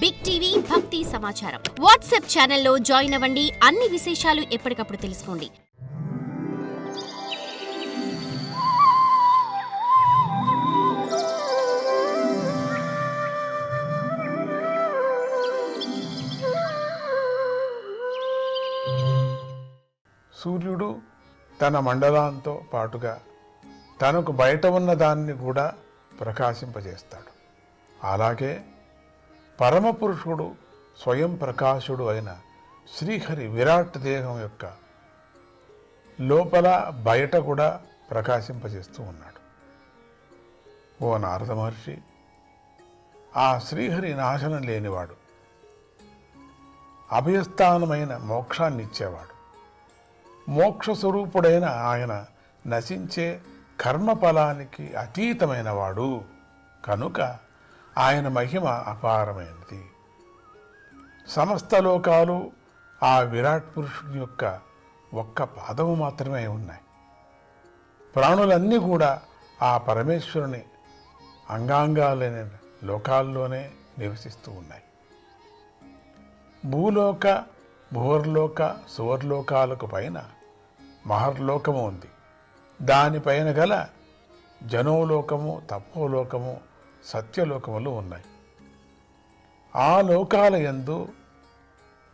Big TV భక్తి సమాచారం WhatsApp ఛానల్లో జాయిన్ అవ్వండి. అన్ని విశేషాలు ఎప్పటికప్పుడు తెలుసుకోండి. సూర్యుడు తన మండలంతో పాటుగా తనకు బయట ఉన్న దాన్ని కూడా ప్రకాశింపజేస్తాడు. అలాగే పరమపురుషుడు స్వయం ప్రకాశుడు అయిన శ్రీహరి విరాట్ దేహం యొక్క లోపల బయట కూడా ప్రకాశింపజేస్తూ ఉన్నాడు. ఓ నారద మహర్షి ఆ శ్రీహరి నాశనం లేనివాడు అభయస్థానమైన మోక్షాన్ని ఇచ్చేవాడు మోక్ష స్వరూపుడైన ఆయన నశించే కర్మఫలానికి అతీతమైనవాడు. కనుక ఆయన మహిమ అపారమైనది. సమస్త లోకాలు ఆ విరాట్ పురుషుని యొక్క ఒక్క పాదము మాత్రమే ఉన్నాయి. ప్రాణులన్నీ కూడా ఆ పరమేశ్వరుని అంగాంగాలైన లోకాల్లోనే నివసిస్తూ ఉన్నాయి. భూలోక భూవర్లోక సువర్లోకాలకు పైన మహర్లోకము ఉంది. దానిపైన గల జనోలోకము తపోలోకము సత్యలోకములు ఉన్నాయి. ఆ లోకాల యందు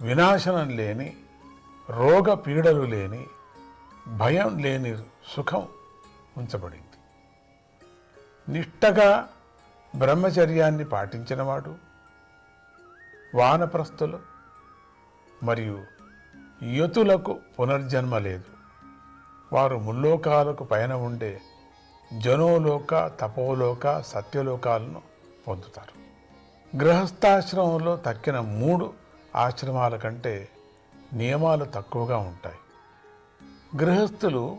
వినాశనం లేని రోగ పీడలు లేని భయం లేని సుఖం ఉంచబడింది. నిష్టగా బ్రహ్మచర్యాన్ని పాటించినవాడు వానప్రస్థులు మరియు యతులకు పునర్జన్మ లేదు. వారు ముల్లోకాలకు పైన ఉండే జనోలోక తపోలోక సత్యలోకాలను పొందుతారు. గృహస్థాశ్రమంలో తక్కిన మూడు ఆశ్రమాల కంటే నియమాలు తక్కువగా ఉంటాయి. గృహస్థులు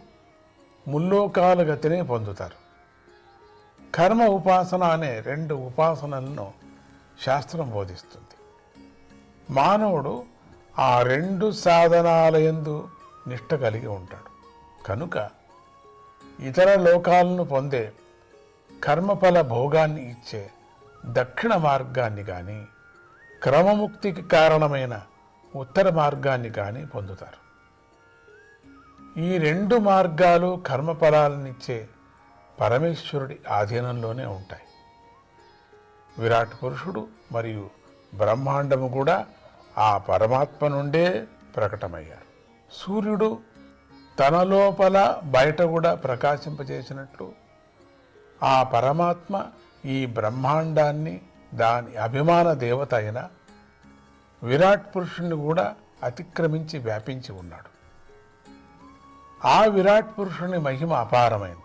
ముల్లోకాల గతినే పొందుతారు. కర్మ ఉపాసన అనే రెండు ఉపాసనలను శాస్త్రం బోధిస్తుంది. మానవుడు ఆ రెండు సాధనాలయందు నిష్ట కలిగి ఉంటాడు. కనుక ఇతర లోకాలను పొందే కర్మఫల భోగాన్ని ఇచ్చే దక్షిణ మార్గాన్ని కానీ క్రమముక్తికి కారణమైన ఉత్తర మార్గాన్ని కానీ పొందుతారు. ఈ రెండు మార్గాలు కర్మఫలాలనిచ్చే పరమేశ్వరుడి ఆధీనంలోనే ఉంటాయి. విరాట్ పురుషుడు మరియు బ్రహ్మాండము కూడా ఆ పరమాత్మ నుండే ప్రకటమయ్యారు. సూర్యుడు తన లోపల బయట కూడా ప్రకాశింపజేసినట్లు ఆ పరమాత్మ ఈ బ్రహ్మాండాన్ని దాని అభిమాన దేవత అయిన విరాట్ పురుషుణ్ణి కూడా అతిక్రమించి వ్యాపించి ఉన్నాడు. ఆ విరాట్ పురుషుని మహిమ అపారమైంది.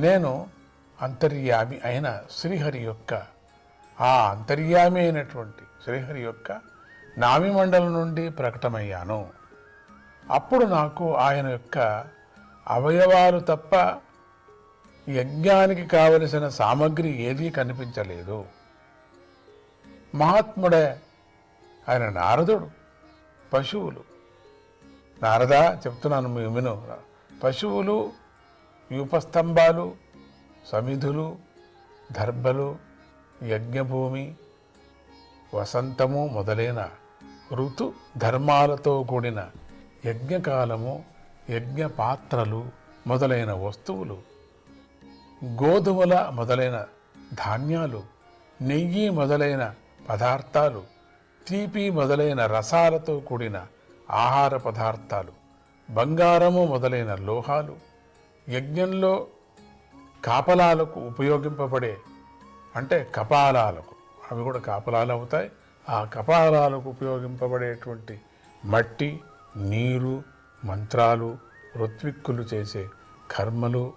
నేను అంతర్యామి అయిన శ్రీహరి యొక్క ఆ అంతర్యామి అయినటువంటి శ్రీహరి యొక్క నామిమండలం నుండి ప్రకటమయ్యాను. అప్పుడు నాకు ఆయన యొక్క అవయవాలు తప్ప యజ్ఞానికి కావలసిన సామగ్రి ఏదీ కనిపించలేదు. మహాత్ముడే ఆయన నారదుడు పశువులు. నారద చెప్తున్నాను మీ విను. పశువులు యూపస్తంభాలు సమిధులు దర్భలు యజ్ఞభూమి వసంతము మొదలైన ఋతు ధర్మాలతో కూడిన యజ్ఞకాలము యజ్ఞ పాత్రలు మొదలైన వస్తువులు గోధుమల మొదలైన ధాన్యాలు నెయ్యి మొదలైన పదార్థాలు తీపి మొదలైన రసాలతో కూడిన ఆహార పదార్థాలు బంగారము మొదలైన లోహాలు యజ్ఞంలో కాపలాలకు ఉపయోగింపబడే అంటే కపాలాలకు అవి కూడా కాపలాలు అవుతాయి. ఆ కపాలాలకు ఉపయోగింపబడేటువంటి మట్టి నీరు మంత్రాలు ఋత్విక్కులు చేసే కర్మలు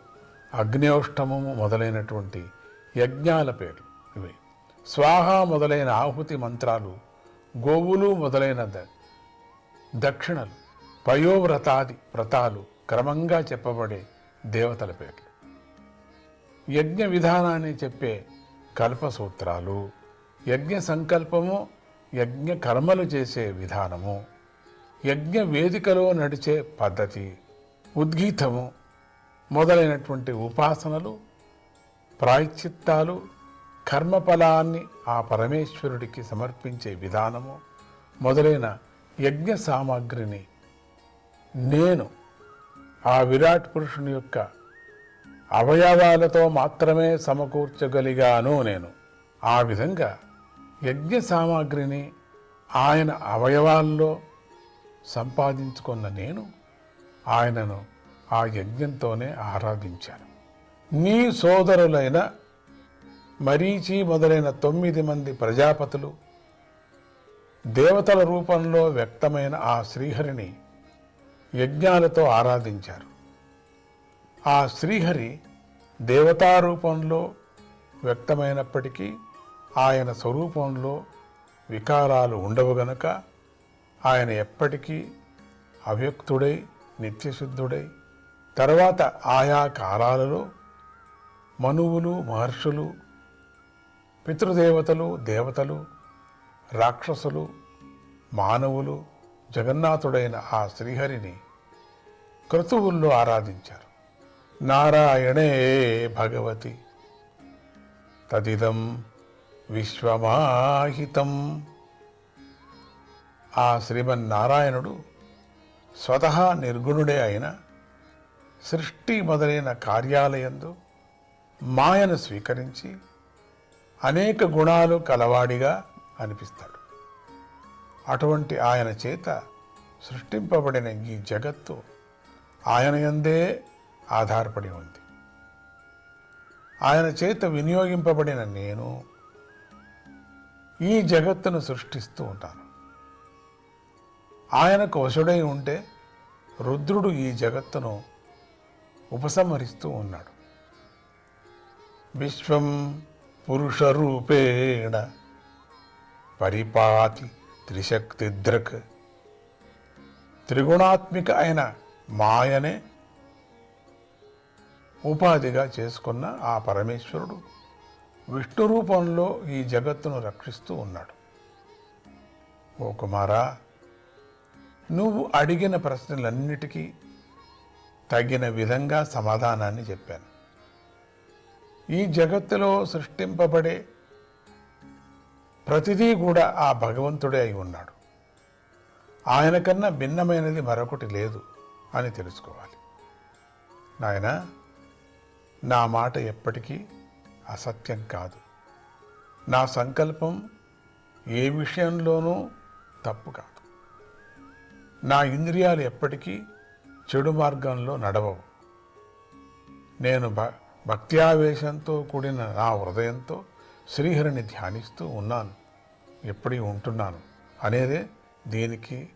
అగ్నిౌష్టమము మొదలైనటువంటి యజ్ఞాల పేర్లు ఇవి. స్వాహ మొదలైన ఆహుతి మంత్రాలు గోవులు మొదలైన ద- దక్షిణలు పయోవ్రతాది వ్రతాలు క్రమంగా చెప్పబడే దేవతల పేర్లు. యజ్ఞ విధానాన్ని చెప్పే కల్పసూత్రాలు యజ్ఞ సంకల్పము యజ్ఞ కర్మలు చేసే విధానము యజ్ఞ వేదికలో నడిచే పద్ధతి ఉద్గీతము మొదలైనటువంటి ఉపాసనలు ప్రాయశ్చిత్తాలు కర్మఫలాన్ని ఆ పరమేశ్వరుడికి సమర్పించే విధానము మొదలైన యజ్ఞ సామాగ్రిని నేను ఆ విరాట్ పురుషుని యొక్క అవయవాలతో మాత్రమే సమకూర్చగలిగాను నేను. ఆ విధంగా యజ్ఞ సామాగ్రిని ఆయన అవయవాల్లో సంపాదించుకున్న నేను ఆయనను ఆ యజ్ఞంతోనే ఆరాధించాను. నీ సోదరులైన మరీచి మొదలైన తొమ్మిది మంది ప్రజాపతులు దేవతల రూపంలో వ్యక్తమైన ఆ శ్రీహరిని యజ్ఞాలతో ఆరాధించారు. ఆ శ్రీహరి దేవతా రూపంలో వ్యక్తమైనప్పటికీ ఆయన స్వరూపంలో వికారాలు ఉండవు గనక ఆయన ఎప్పటికీ అవ్యక్తుడై నిత్యశుద్ధుడై తర్వాత ఆయా కాలాలలో మనువులు మహర్షులు పితృదేవతలు దేవతలు రాక్షసులు మానవులు జగన్నాథుడైన ఆ శ్రీహరిని క్రతువుల్లో ఆరాధించారు. నారాయణే భగవతి. తదిదం విశ్వమాహితం. ఆ శ్రీమన్నారాయణుడు స్వతహా నిర్గుణుడే అయిన సృష్టి మొదలైన కార్యాలయందు మాయను స్వీకరించి అనేక గుణాలు కలవాడిగా అనిపిస్తాడు. అటువంటి ఆయన చేత సృష్టింపబడిన ఈ జగత్తు ఆయన యందే ఆధారపడి ఉంది. ఆయన చేత వినియోగింపబడిన నేను ఈ జగత్తును సృష్టిస్తూ ఉంటాను. ఆయనకు వశుడై ఉంటే రుద్రుడు ఈ జగత్తును ఉపసంహరిస్తూ ఉన్నాడు. విశ్వం పురుషరూపేణ పరిపాతి త్రిశక్తిద్రక్ త్రిగుణాత్మిక అయిన మాయనే ఉపాధిగా చేసుకున్న ఆ పరమేశ్వరుడు విష్ణు రూపంలో ఈ జగత్తును రక్షిస్తూ ఉన్నాడు. ఓ కుమారా నువ్వు అడిగిన ప్రశ్నలన్నిటికీ తగిన విధంగా సమాధానాన్ని చెప్పాను. ఈ జగత్తులో సృష్టింపబడే ప్రతిదీ కూడా ఆ భగవంతుడే అయి ఉన్నాడు. ఆయన కన్నా భిన్నమైనది మరొకటి లేదు అని తెలుసుకోవాలి. నాయనా నా మాట ఎప్పటికీ అసత్యం కాదు. నా సంకల్పం ఏ విషయంలోనూ తప్పు కాదు. నా ఇంద్రియాలు ఎప్పటికీ చెడు మార్గంలో నడవవు. నేను భ భక్త్యావేశంతో కూడిన నా హృదయంతో శ్రీహరిని ధ్యానిస్తూ ఉన్నాను. ఎప్పటికీ ఉంటున్నాను అనేదే దీనికి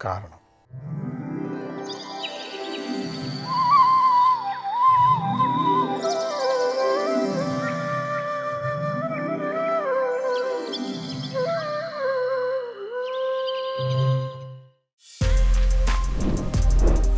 కారణం.